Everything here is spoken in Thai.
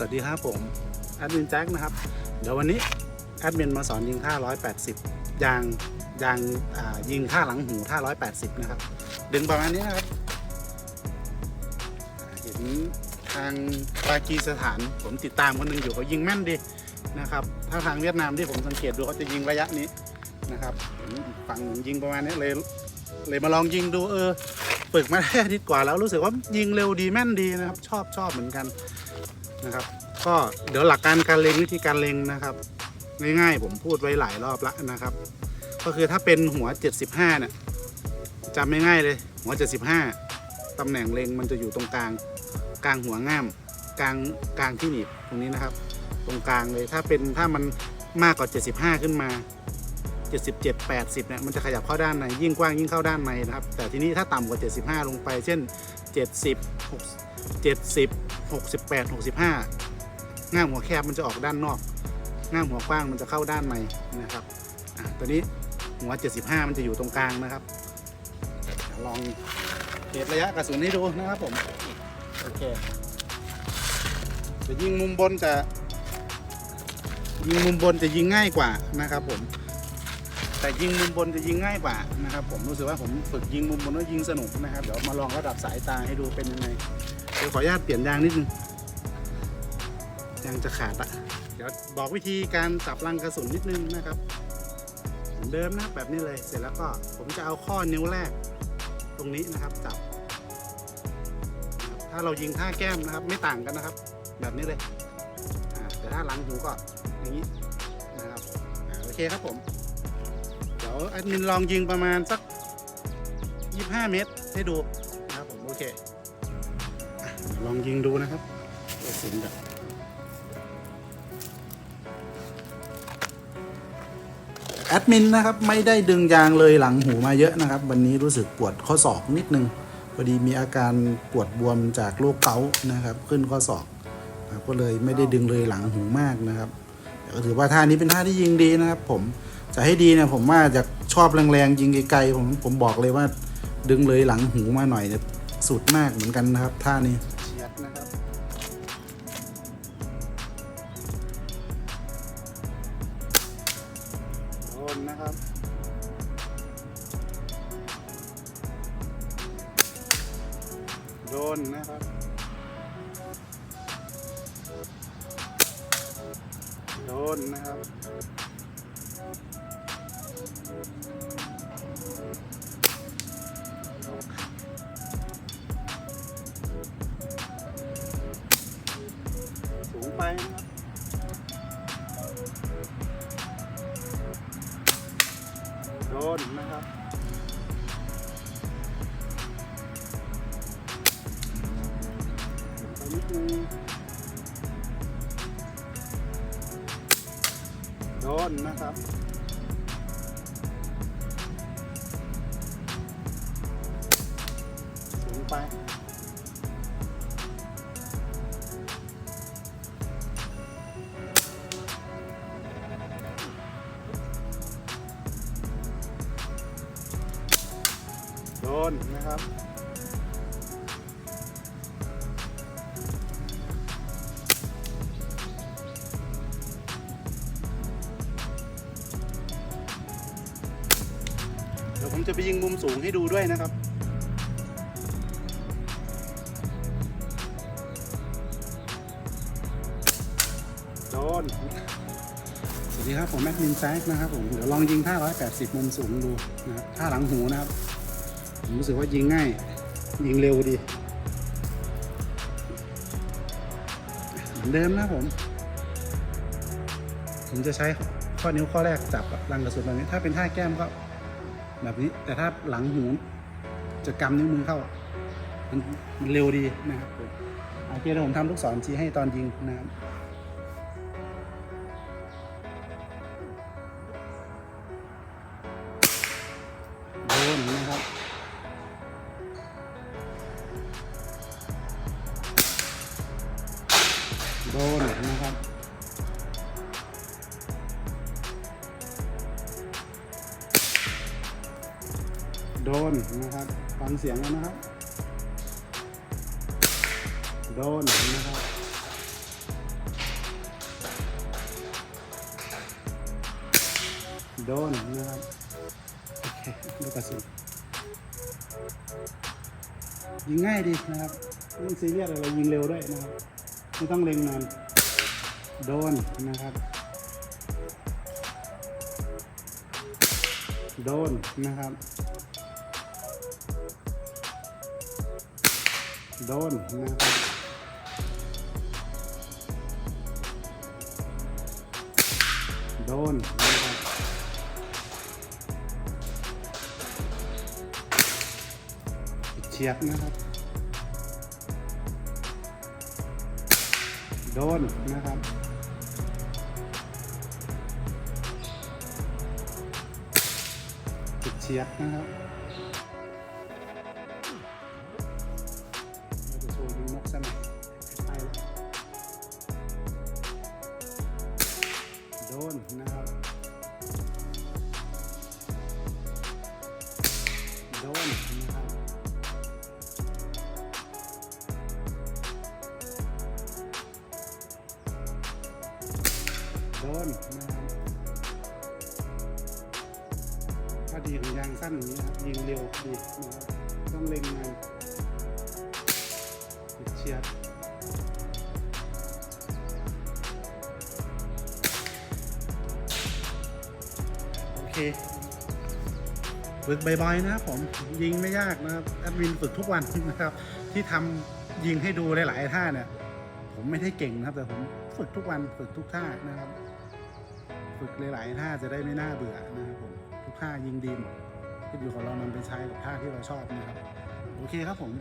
สวัสดีครับผมแอดมินแจ็คนะครับ เดี๋ยววันนี้แอดมินมาสอนยิงท่า180ยางยางอ่ายิงท่าหลังหูท่า180 นะครับ ดึงประมาณนี้นะครับอ่าเห็นทางปากีสถานผมติดตามคนหนึงอยู่เขายิงแม่นดีนะครับ ถ้าทางเวียดนามที่ผมสังเกตดูเขาจะยิงระยะนี้นะครับผมฝั่งยิงประมาณนี้เลยเลยมาลองยิงดูเออฝึกมาได้อาทิตย์กว่าแล้วรู้สึกว่ายิงเร็วดีแม่นดีนะครับ ชอบชอบเหมือนกัน นะครับ ก็เดี๋ยวหลักการการเล็งวิธีการเล็งนะครับ ง่ายๆผมพูดไว้หลายรอบล้วนะครับ ก็คือถ้าเป็นหัว 75เนี่ยจำไม่ง่ายเลย หัว 75ตำแหน่งเล็งมันจะอยู่ตรงกลาง กลางหัวง่าม กลางกลางที่หนีบตรงนี้นะครับ ตรงกลางเลยถ้าเป็นถ้ามันมากกว่า 75 ขึ้นมา77 80เนี่ยมันจะขยับเข้าด้านในยิ่งกว้างยิ่งเข้าด้านในนะครับ แต่ทีนี้ถ้าต่ำกว่า 75 ลงไป เช่น 70 6 70 68 65 ง่ามหัวแคบมันจะออกด้านนอก ง่ามหัวกว้างมันจะเข้าด้านในนะครับตัวนี้หัว 75 มันจะอยู่ตรงกลางนะครับ ลองเกตระยะกระสุนให้ดูนะครับผมโอเคจะยิงมุมบนจะยิงมุมบนจะยิงง่ายกว่านะครับผม แต่ยิงมุมบนจะยิงง่ายกว่านะครับ ผมรู้สึกว่าผมฝึกยิงมุมบนแล้วยิงสนุกนะครับ เดี๋ยวมาลองระดับสายตาให้ดูเป็นยังไงเดี๋ยวขออนุญาตเปลี่ยนยางนิดนึงยางจะขาดอะเดี๋ยวบอกวิธีการจับรังกระสุนนิดนึงนะครับเหมือนเดิมนะครับแบบนี้เลยเสร็จแล้วก็ผมจะเอาข้อนิ้วแรกตรงนี้นะครับจับ ถ้าเรายิงท่าแก้มนะครับ ไม่ต่างกันนะครับ แบบนี้เลยแต่ถ้าหลังหูก็อย่างนี้นะครับอโอเคครับผม ยวแอดมินลองยิงประมาณสัก 25 เมตร ให้ดูนะครับผมโอเคอะลองยิงดูนะครับกระสุนแบบแอดมินนะครับไม่ได้ดึงยางเลยหลังหูมาเยอะนะครับ วันนี้รู้สึกปวดข้อศอกนิดนึงพอดีมีอาการปวดบวมจากโรคเกาต์นะครับ ขึ้นข้อศอกก็เลยไม่ได้ดึงเลยหลังหูมากนะครับก็ถือว่าท่านี้เป็นท่าที่ยิงดีนะครับ ผม จะให้ดีเนี่ยผมว่าจะชอบแรงๆยิงไกลๆผมผมบอกเลยว่าดึงเลยหลังหูมาหน่อยเนี่ยสุดมากเหมือนกันนะครับท่านี้เฉียดนะครับโดนนะครับโดนนะครับโดนนะครับ สูงไปนะครับโดนนะครับไปนิดนึงโดนนะครับ ไป โดนนะครับเดี๋ยวผมจะไปยิงมุมสูงให้ดูด้วยนะครับ ดีครับ ผมแม็กมินแซกนะครับผมเดี๋ยวลองยิงท่า180 มุมสูงดูนะครับท่าหลังหูนะครับผมรู้สึกว่ายิงง่าย ยิงเร็วดี เหมือนเดิมนะผม ผมจะใช้ข้อนิ้วข้อแรกจับรังกระสุนแบบนี้ ถ้าเป็นท่าแก้มก็แบบนี้ แต่ถ้าหลังหูจะกำนิ้วมือเข้า มันมันเร็วดีนะครับผมโอเคเดี๋ยวผมทำลูกศรชี้ให้ตอนยิงนะครับ โดนนะครับ โดนนะครับ ฟังเสียงแล้วนะครับ โดนนะครับโดนนะครับโอเคลูกกระสุนยิงง่ายดีนะครับไม่ซีเรียสอะไรยิงเร็วด้วยนะครับ ไม่ต้องเล็งนานโดนนะครับ โดนนะครับ โดนนะครับโดนนะครับเฉียบนะครับ ดนนะครับเชียดนะครับเราจะโชว์ยิงนกสนัยไปโดนนะครับ นนะครับข้อดีของยางสั้นอย่างนี้ครับยิงเร็วดีนะครับต้องเล็งนานเฉียดโอเคฝึกบ่อยๆนะครับผมยิงไม่ยากนะครับแอดมินฝึกทุกวันนะครับ ที่ทำยิงให้ดูหลายๆท่าเนี่ย ผมไม่ได้เก่งนะครับ แต่ผมฝึกทุกวันฝึกทุกท่านะครับ ฝึกหลายๆท่าจะได้ไม่น่าเบื่อนะครับผมทุกท่ายิงดีหมดขึ้นอยู่กับเรานำไปใช้กับท่าที่เราชอบนะครับ โอเคครับผม